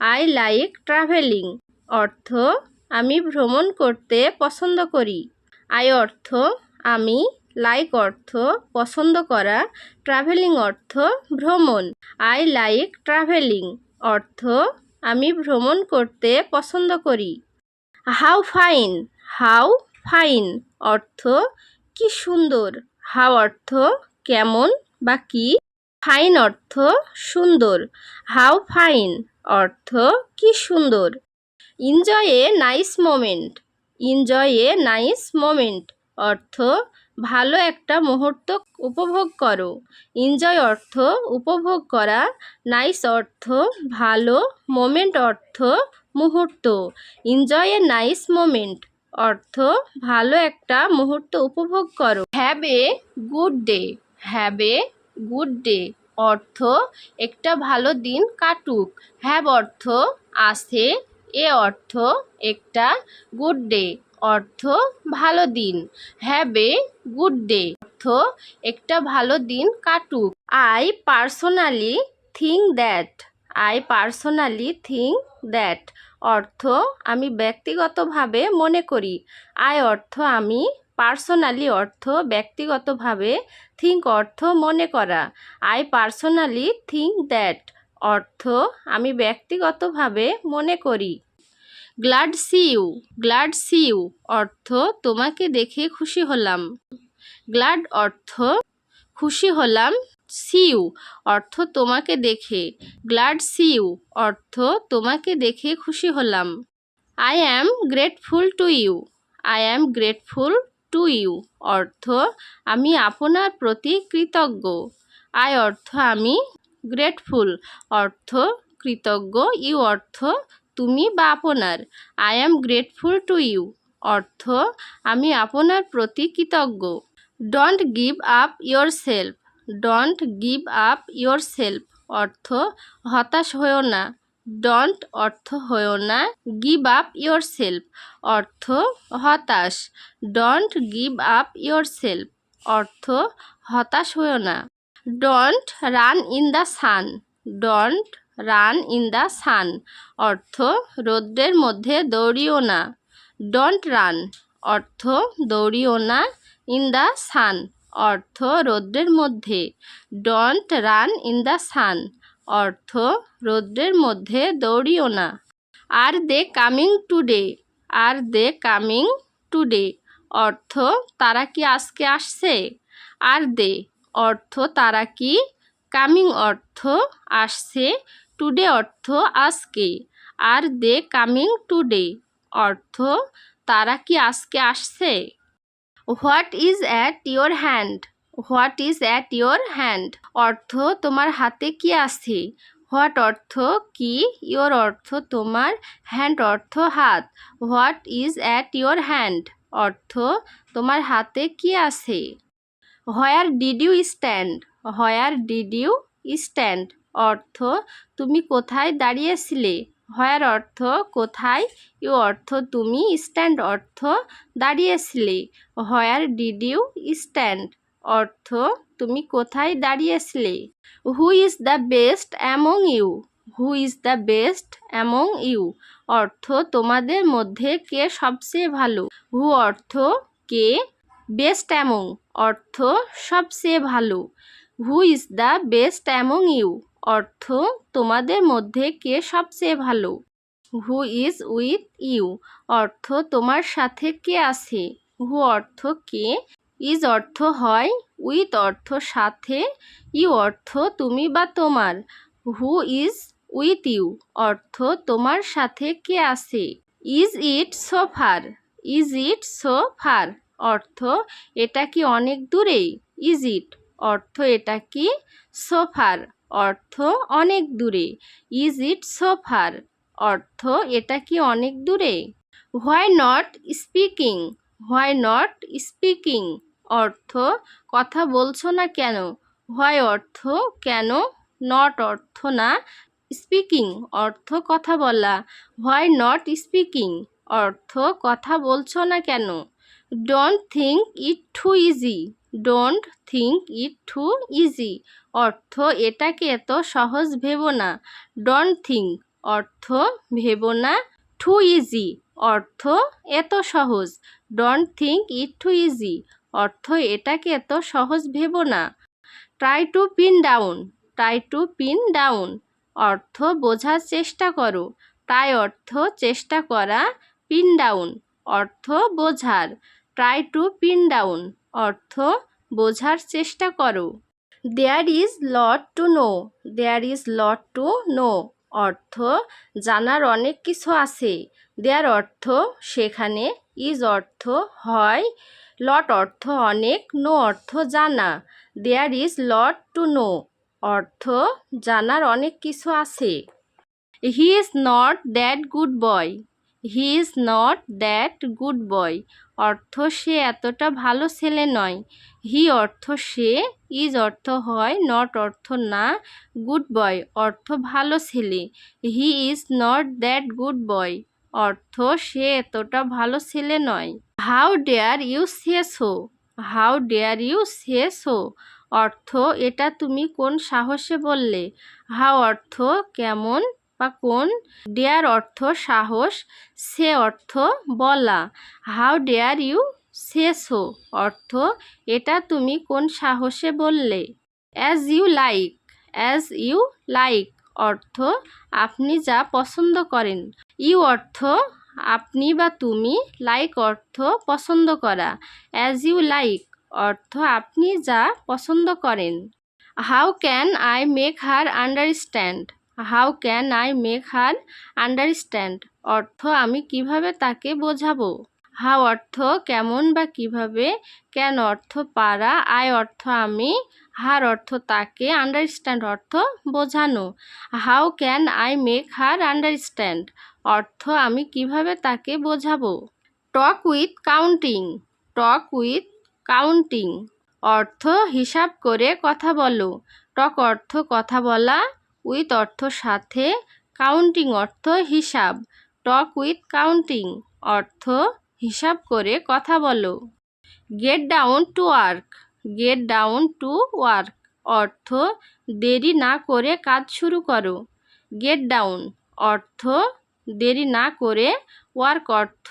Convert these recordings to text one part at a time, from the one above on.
I like travelling. অর্থ, আমি ভ্রমণ করতে পছন্দ করি। আই অর্থ, আমি লাইক অর্থ পছন্দ করা। ট্রাভেলিং অর্থ, ভ্রমণ। I like travelling. অর্থ, আমি ভ্রমণ করতে পছন্দ করি। How fine how fine. অর্থ, কি সুন্দর। হাউ অর্থ, কেমন বা কি? ফাইন অর্থ, সুন্দর। হাউ ফাইন অর্থ কি সুন্দর। Enjoy a nice moment enjoy a nice moment অর্থ, ভালো একটা মুহূর্ত উপভোগ করো। এনজয় অর্থ, উপভোগ করা। নাইস অর্থ, ভালো মোমেন্ট অর্থ, মুহূর্ত। এনজয় এ নাইস মোমেন্ট অর্থ, ভালো একটা মুহূর্ত উপভোগ করো। Have a good day have a good day অর্থ, একটা ভালো দিন কাটুক। হ্যাভ অর্থ আসে এ অর্থ, একটা গুড ডে অর্থ, ভালো দিন। হ্যাভ এ গুড ডে অর্থ, একটা ভালো দিন কাটুক। I personally think that I personally think that অর্থ আমি ব্যক্তিগতভাবে মনে করি। আই অর্থ আমি পার্সোনালি অর্থ ব্যক্তিগতভাবে থিঙ্ক অর্থ মনে করা। আই পার্সোনালি থিঙ্ক দ্যাট অর্থ আমি ব্যক্তিগতভাবে মনে করি। Glad see you, glad see you অর্থ তোমাকে দেখে খুশি হলাম। গ্লাড অর্থ খুশি হলাম সিউ অর্থ তোমাকে দেখে। গ্লাড সিউ অর্থ তোমাকে দেখে খুশি হলাম। I am grateful to you, I am grateful to you অর্থ, আমি আপনার প্রতি কৃতজ্ঞ। আই অর্থ, আমি গ্রেটফুল অর্থ, কৃতজ্ঞ। ইউ অর্থ, তুমি বা আপনার। I am grateful to you অর্থ, আমি আপনার প্রতি কৃতজ্ঞ। Don't give up yourself don't give up yourself অর্থ, হতাশ হয়েও না। ডন্ট অর্থ হয়েও না। গিভ আপ ইয়োর সেলফ অর্থ হতাশ। Don't give up yourself অর্থ হতাশ হয়েও না। Don't run in the sun don't run in the sun অর্থ রৌদ্রের মধ্যে দৌড়িও না। ডন্ট রান অর্থ দৌড়িও না। ইন দ্য সান অর্থ রৌদ্রের মধ্যে। Don't run in the sun অর্থ রৌদ্রের মধ্যে দৌড়িও না। Are they coming today, are they coming today, অর্থ তারা কি আজকে আসছে? আর দে, অর্থ তারা কি কামিং অর্থ আসছে, টুডে অর্থ আজকে, আর দে কামিং টুডে, অর্থ তারা কি আজকে আসছে? What is at your hand? What is at your hand? অর্থ তোমার হাতে কি আছে? হোয়াট অর্থ কি? ইয়োর অর্থ তোমার হ্যান্ড অর্থ হাত। What is at your hand? অর্থ তোমার হাতে কি আছে? Where did you stand? Where did you stand? অর্থ তুমি কোথায় দাঁড়িয়েছিলে? হোয়ার অর্থ কোথায়? ইউ অর্থ তুমি স্ট্যান্ড অর্থ দাঁড়িয়েছিলে? Where did you stand? অর্থ, তুমি কোথায় দাঁড়িয়েছিলে? Who is the best among you who is the best among you অর্থ, তোমাদের মধ্যে কে সবচেয়ে ভালো? হু অর্থ, কে বেস্ট অ্যামং অর্থ, সবচেয়ে ভালো। Who is the best among you অর্থ, তোমাদের মধ্যে কে সবচেয়ে ভালো? হু ইজ উইথ ইউ অর্থ, তোমার সাথে কে আছে? হু অর্থ, কে ইজ অর্থ হয়, উইথ অর্থ সাথে, ইউ অর্থ তুমি বা তোমার, হু ইজ উইথ ইউ, অর্থ তোমার সাথে কে আছে, is it so far, is it so far, অর্থ এটা কি অনেক দূরে ইজ ইট, অর্থ এটা কি সোফার অর্থ অনেক দূরে, ইজ ইট সোফার অর্থ এটা কি অনেক দূরে, why not speaking, why not speaking অর্থ? কথা বলছো না কেন? হোয়াই অর্থ কেন? নট অর্থ না? স্পিকিং অর্থ কথা বলা। হোয়াই নট স্পিকিং অর্থ কথা বলছো না কেন? Don't think it too easy don't think it too easy অর্থ এটাকে এত সহজ ভেবো না। ডোন্ট থিঙ্ক অর্থ ভেবো না। টু ইজি অর্থ এত সহজ। Don't think it too easy অর্থ এটাকে এত সহজ ভেবো না। Try to pin down try to pin down অর্থ বোঝার চেষ্টা করো ট্রাই অর্থ চেষ্টা করা পিন ডাউন অর্থ বোঝার ট্রাই টু পিন ডাউন অর্থ বোঝার চেষ্টা করো। There is lot to know there is lot to know অর্থ জানার অনেক কিছু আছে দেয়ার অর্থ সেখানে ইজ অর্থ হয় লট অর্থ অনেক নো অর্থ জানা। There is lot to know অর্থ জানার অনেক কিছু আছে। He is not that good boy he is not that good boy অর্থ সে এতটা ভালো ছেলে নয়। হি অর্থ সে ইজ অর্থ হয় নট অর্থ না গুড বয় অর্থ ভালো ছেলে। He is not that good boy অর্থ সে এতটা ভালো ছেলে নয়। How dare you say so how dare you say so অর্থ এটা তুমি কোন সাহসে বললে? হাউ অর্থ কেমন বা কোন? ডেয়ার অর্থ সাহস, সে অর্থ বলা। How dare you say so অর্থ এটা তুমি কোন সাহসে বললে? As you like as you like অর্থ আপনি যা পছন্দ করেন। ইউ অর্থ আপনি বা তুমি লাইক অর্থ পছন্দ করা অ্যাজ ইউ লাইক অর্থ আপনি যা পছন্দ করেন। How can I make her understand how can I make her understand অর্থ আমি কীভাবে তাকে বোঝাবো? হাউ অর্থ কেমন বা কীভাবে? ক্যান অর্থ পারা? আই অর্থ আমি হার অর্থ তাকে আন্ডারস্ট্যান্ড অর্থ বোঝানো। How can I make her understand অর্থ আমি কীভাবে তাকে বোঝাবো? Talk with counting talk with counting অর্থ হিসাব করে কথা বলো। টক অর্থ কথা বলা উইথ অর্থ সাথে কাউন্টিং অর্থ হিসাব। টক উইথ কাউন্টিং অর্থ হিসাব করে কথা বলো। Get down to work get down to work অর্থ দেরি না করে কাজ শুরু করো। গেট ডাউন অর্থ দেরি না করে ওয়ার্ক অর্থ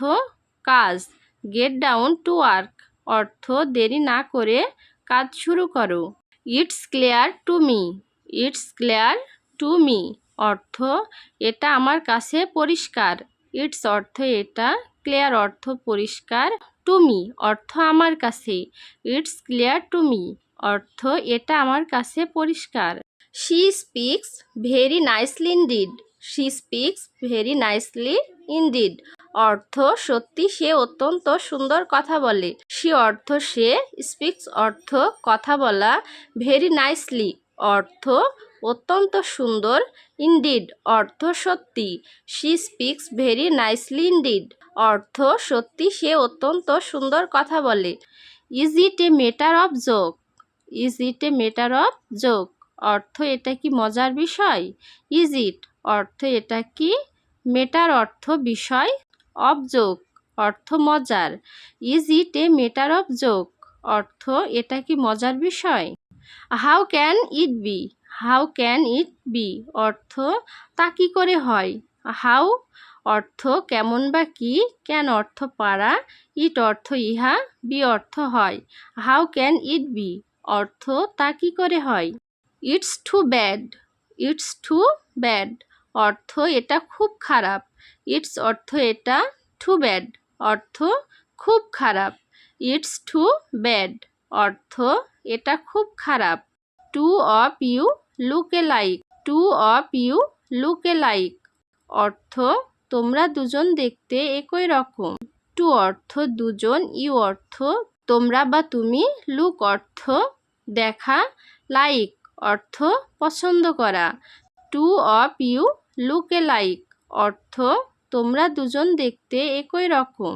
কাজ। গেট ডাউন টু ওয়ার্ক অর্থ দেরি না করে কাজ শুরু করো। It's clear to me it's clear to me অর্থ এটা আমার কাছে পরিষ্কার। ইটস অর্থ এটা ক্লিয়ার অর্থ পরিষ্কার টু মি অর্থ আমার কাছে। ইটস ক্লিয়ার টু মি অর্থ এটা আমার কাছে পরিষ্কার। She speaks very nicely indeed she speaks very nicely indeed অর্থ সত্যি সে অত্যন্ত সুন্দর কথা বলে। সি অর্থ সে স্পিক্স অর্থ কথা বলা ভেরি নাইসলি অর্থ অত্যন্ত সুন্দর। ইনডিড অর্থ সত্যি। She speaks very nicely indeed অর্থ সত্যি, সে অত্যন্ত সুন্দর কথা বলে। Is it a matter of joke is it a matter of joke অর্থ এটা কি মজার বিষয়? ইজ ইট অর্থ এটা কি মেটার অর্থ বিষয় অফ জোক অর্থ মজার। Is it a matter of joke অর্থ এটা কি মজার বিষয়? How can it be how can it be? অর্থ, তা কী করে হয়? হাউ, অর্থ কেমন বা কি? ক্যান অর্থ পারা, ইট অর্থ ইহা, বি অর্থ হয়। How can it be? অর্থ, তা কী করে হয়? It's too bad. It's too bad. অর্থ, এটা খুব খারাপ। ইটস অর্থ, এটা টু ব্যাড। অর্থ, খুব খারাপ। It's too bad. অর্থ, এটা খুব খারাপ। Two of you look like two of you look like অর্থ, তোমরা দুজন দেখতে একই রকম। টু অর্থ, দুজন ইউ অর্থ, তোমরা বা তুমি লুক অর্থ, দেখা লাইক অর্থ, পছন্দ করা। Two of you look alike অর্থ, তোমরা দুজন দেখতে একই রকম।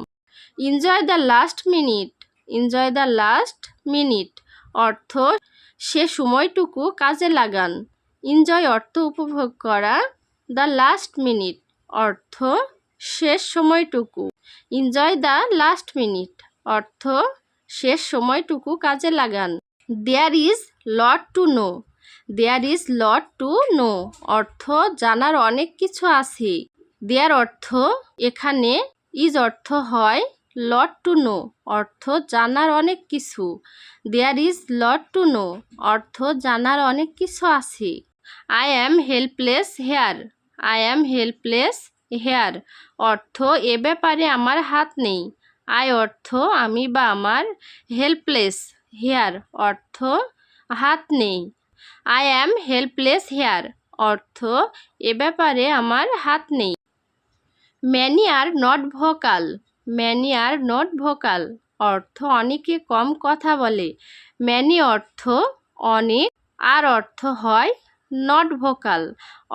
Enjoy the last minute enjoy the last minute অর্থ সে সময়টুকু কাজে লাগান। এনজয় অর্থ উপভোগ করা, দ্য লাস্ট মিনিট। অর্থ, শেষ সময়টুকু। Enjoy the last minute. অর্থ, শেষ সময়টুকু কাজে লাগান। There is lot to know. There is lot to know. অর্থ, জানার অনেক কিছু আছে। দেয়ার অর্থ, এখানে ইজ অর্থ হয় লট টু নো অর্থ জানার অনেক কিছু। There is lot to know অর্থ জানার অনেক কিছু আছে। I am helpless here I am helpless here অর্থ এ ব্যাপারে আমার হাত নেই। আই অর্থ আমি বা আমার হেল্পলেস হেয়ার অর্থ হাত নেই। আই অ্যাম হেল্পলেস হেয়ার অর্থ এ ব্যাপারে আমার হাত নেই। Many are not vocal many are not vocal. অর্থ অনেকে কম কথা বলে। ম্যানি অর্থ অনেক, আর অর্থ হয় নট ভোকাল।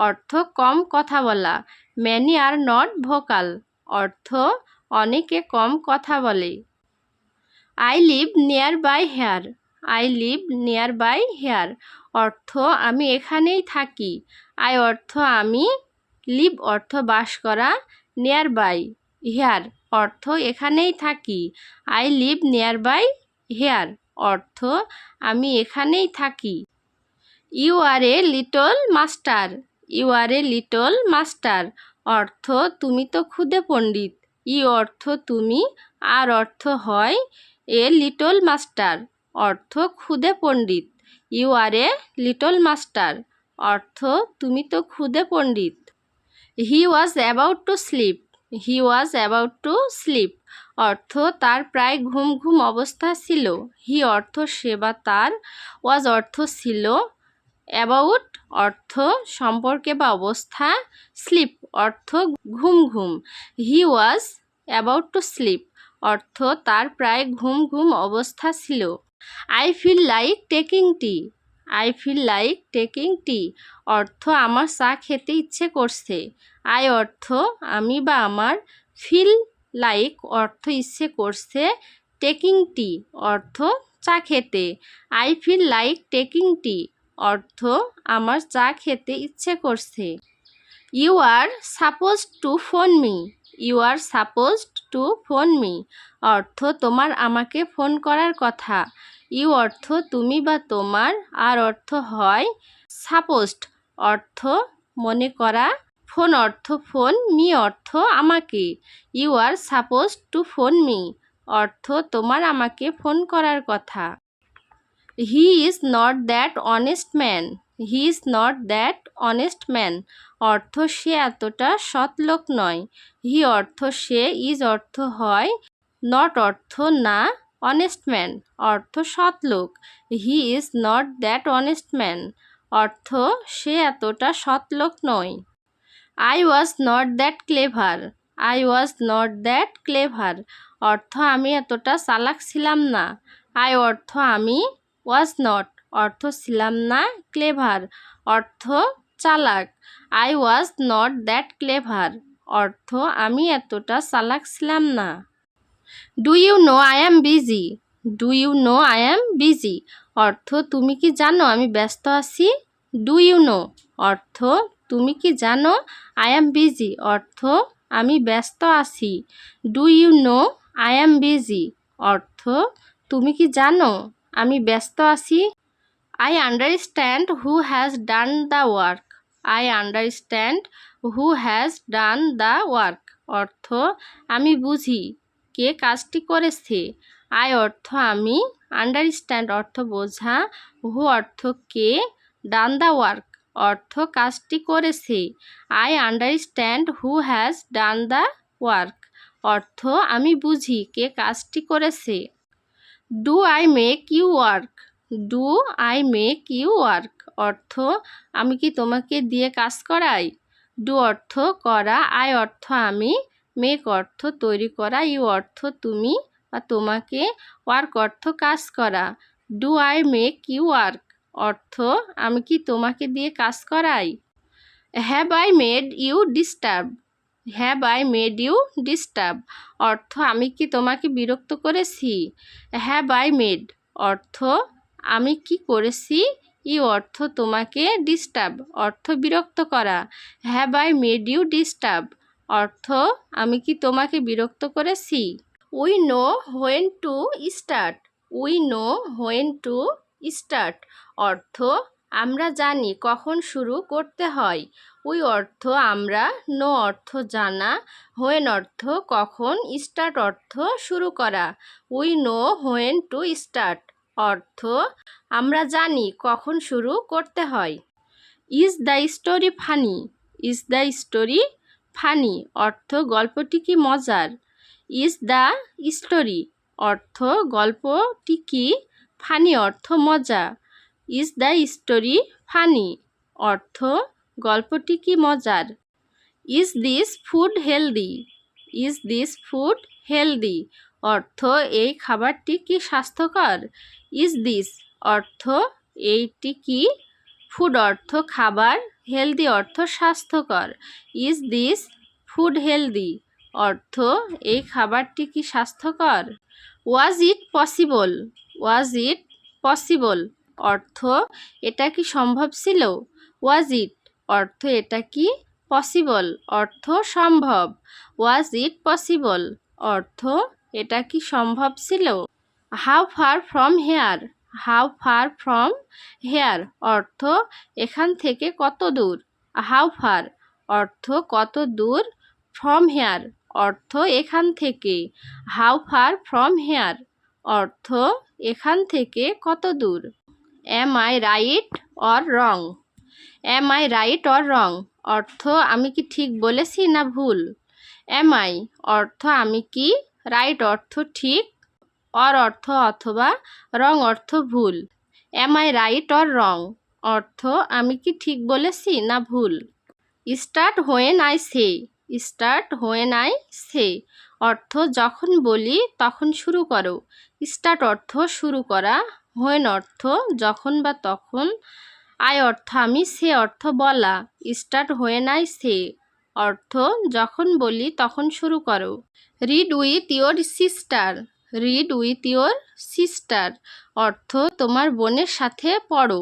অর্থ কম কথা বলা। Many are not vocal. অর্থ অনেকে কম কথা বলে। I live nearby here. I live nearby here. অর্থ আমি এখানেই থাকি। আই অর্থ আমি লিভ অর্থ বাস করা নিয়ার বাই হেয়ার। অর্থ এখানেই থাকি। I live near by here অর্থ আমি এখানেই থাকি। You are a little master you are a little master অর্থ তুমি তো খুদে পণ্ডিত, ই অর্থ তুমি, আর অর্থ হয় এ লিটল মাস্টার অর্থ খুদে পণ্ডিত you are a little master অর্থ তুমি তো খুদে পণ্ডিত। He was about to sleep he was about to sleep অর্থ, তার প্রায় ঘুম ঘুম অবস্থা ছিল। হি অর্থ সে বা তার ওয়াজ অর্থ ছিল। অ্যাবাউট অর্থ, সম্পর্কে বা অবস্থা স্লিপ অর্থ ঘুম ঘুম। He was about to sleep অর্থ, তার প্রায় ঘুম ঘুম অবস্থা ছিল। I feel like taking tea I feel like taking tea অর্থ, আমার চা খেতে ইচ্ছে করছে। আই অর্থ, আমি বা আমার ফিল লাইক অর্থ ইচ্ছে করছে টেকিং টি অর্থ, চা খেতে। I feel like taking tea অর্থ, আমার চা খেতে ইচ্ছে করছে। You are suppose to phone me you are suppose to phone me অর্থ, তোমার আমাকে ফোন করার কথা। ইউ অর্থ তুমি বা তোমার, আর অর্থ হয় সাপোস্ট অর্থ মনে করা, ফোন অর্থ ফোন, মি অর্থ আমাকে। You are suppose to phone me, অর্থ তোমার আমাকে ফোন করার কথা। He is not that honest man, he is not that honest man, অর্থ সে এতটা সৎ লোক নয়। হি অর্থ সে ইজ অর্থ হয়, নট অর্থ না অনেস্ট ম্যান অর্থ সৎ লোক। He is not that honest man অর্থ সে এতটা সৎ লোক নয়। I was not that clever I was not that clever অর্থ আমি এতটা চালাক ছিলাম না। আই অর্থ আমি ওয়াজ নট অর্থ ছিলাম না ক্লেভার অর্থ চালাক। I was not that clever অর্থ আমি এতটা চালাক ছিলাম না। Do you know I am busy do you know I am busy অর্থ তুমি কি জানো আমি ব্যস্ত আছি? ডু ইউ নো অর্থ তুমি কি জানো আই অ্যাম বিজি অর্থ আমি ব্যস্ত আছি। Do you know I am busy অর্থ তুমি কি জানো আমি ব্যস্ত আছি? I understand who has done the work I understand who has done the work অর্থ আমি বুঝি। কে কাজটি করেছে? আই অর্থ আমি আন্ডারস্ট্যান্ড অর্থ বোঝা। হু অর্থ কে? ডান দ্য ওয়ার্ক অর্থ কাজটি করেছে। I understand who has done the work অর্থ আমি বুঝি কে কাজটি করেছে। Do I make you work do I make you work অর্থ আমি কি তোমাকে দিয়ে কাজ করাই? ডু অর্থ করা। আই অর্থ আমি মেক অর্থ তৈরি করা ইউ অর্থ তুমি বা তোমাকে ওয়ার্ক অর্থ কাজ করা। Do I make you work অর্থ, আমি কি তোমাকে দিয়ে কাজ করাই? Have I made you disturb have I made you disturb অর্থ, আমি কি তোমাকে বিরক্ত করেছি? হ্যাভ আই মেড অর্থ, আমি কি করেছি? ই অর্থ তোমাকে ডিস্টার্ব অর্থ বিরক্ত করা। Have I made you disturb অর্থ, আমি কি তোমাকে বিরক্ত করেছি? We know when to start. We know when to start. অর্থ, আমরা জানি কখন শুরু করতে হয়। উই অর্থ, আমরা নো অর্থ জানা। হোয়েন অর্থ, কখন স্টার্ট অর্থ শুরু করা। We know when to start. অর্থ, আমরা জানি কখন শুরু করতে হয়। Is the story funny? Is the story funny, অর্থ গল্পটি কি মজার? ইজ দ্য স্টোরি, অর্থ গল্পটি কি ফানি, অর্থ মজা? ইজ দ্য স্টোরি ফানি, অর্থ গল্পটি কি মজার? Is this food healthy? Is this food healthy, অর্থ এই খাবারটি কি স্বাস্থ্যকর? ইজ দিস, অর্থ এইটি কি ফুড, অর্থ খাবার হেলদি অর্থ স্বাস্থ্যকর। Is this food healthy? অর্থ, এই খাবারটি কি স্বাস্থ্যকর? Was it possible? Was it possible? অর্থ, এটা কি সম্ভব ছিল? ওয়াজ ইট। অর্থ, এটা কি পসিবল? অর্থ, সম্ভব। Was it possible? অর্থ, এটা কি সম্ভব ছিল? How far from here? How far from here অর্থ এখান থেকে কত দূর? হাউ ফার অর্থ কত দূর? ফ্রম হেয়ার অর্থ এখান থেকে। হাউ ফার ফ্রম হেয়ার অর্থ এখান থেকে কত দূর? Am I right or wrong? Am I right or wrong অর্থ আমি কি ঠিক বলেছি না ভুল? এম আই অর্থ আমি কি? রাইট অর্থ ঠিক অর অর্থ অথবা রং অর্থ ভুল। Am I right or wrong অর্থ, আমি কি ঠিক বলেছি না ভুল? Start when I say start when I say অর্থ, যখন বলি, তখন শুরু করো। স্টার্ট অর্থ, শুরু করা। হোয়েন অর্থ, যখন বা তখন। আই অর্থ, আমি সে অর্থ বলা। স্টার্ট হোয়েন আই সে অর্থ, যখন বলি, তখন শুরু করো। Read with your sister read with your sister অর্থ তোমার বোনের সাথে পড়ো।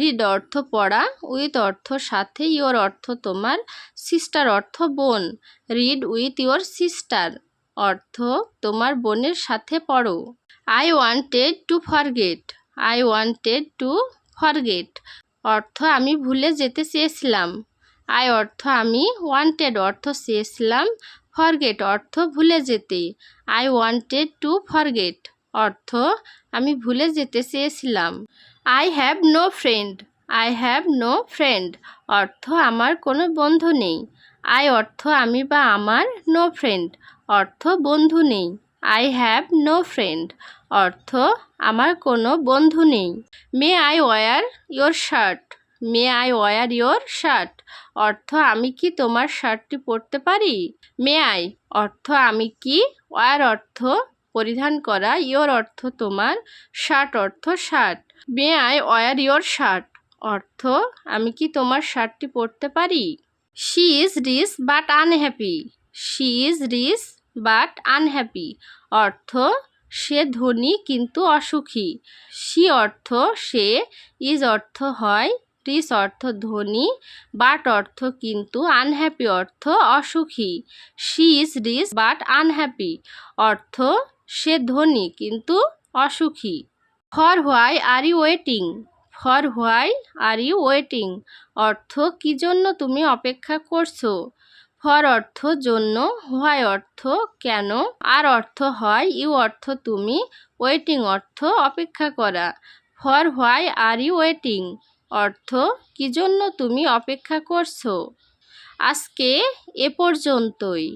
রিড অর্থ পড়া উইথ অর্থ সাথে ইয়োর অর্থ তোমার সিস্টার অর্থ বোন। রিড উইথ ইয়োর সিস্টার অর্থ তোমার বোনের সাথে পড়ো। I wanted to forget I wanted to forget অর্থ আমি ভুলে যেতে চেয়েছিলাম। আই অর্থ আমি ওয়ান্টেড অর্থ চেয়েছিলাম। ফরগেট অর্থ ভুলে যেতে। আই ওয়ান্টেড টু ফরগেট অর্থ আমি ভুলে যেতে চেয়েছিলাম। I have no friend I have no friend অর্থ আমার কোনো বন্ধু নেই। আই অর্থ আমি বা আমার নো ফ্রেন্ড অর্থ বন্ধু নেই। আই হ্যাভ নো ফ্রেন্ড অর্থ আমার কোনো বন্ধু নেই। May I wear your shirt may I wear your shirt অর্থ, আমি কি তোমার শার্টটি পরতে পারি? মে আই অর্থ, আমি কি? ওয়ার অর্থ, পরিধান করা। ইয়োর অর্থ তোমার। শার্ট অর্থ shirt may I wear your shirt অর্থ, আমি কি তোমার শার্টটি পরতে পারি? She is rich but unhappy she is rich but unhappy অর্থ, সে ধনী কিন্তু অসুখী। সি অর্থ, সে ইজ অর্থ হয় রিস অর্থ ধনী, বাট অর্থ কিন্তু আনহ্যাপি অর্থ অসুখী। শি ইজ বাট আনহ্যাপি অর্থ সে ধনী, কিন্তু অসুখী। For why are you waiting for why are you waiting অর্থ, কী জন্য তুমি অপেক্ষা করছ? ফর অর্থ জন্য হোয়াই অর্থ কেন? আর অর্থ হয় ইউ অর্থ তুমি ওয়েটিং অর্থ অপেক্ষা করা। For why are you waiting অর্থ কি জন্য তুমি অপেক্ষা করছ? আজকে এ পর্যন্তই।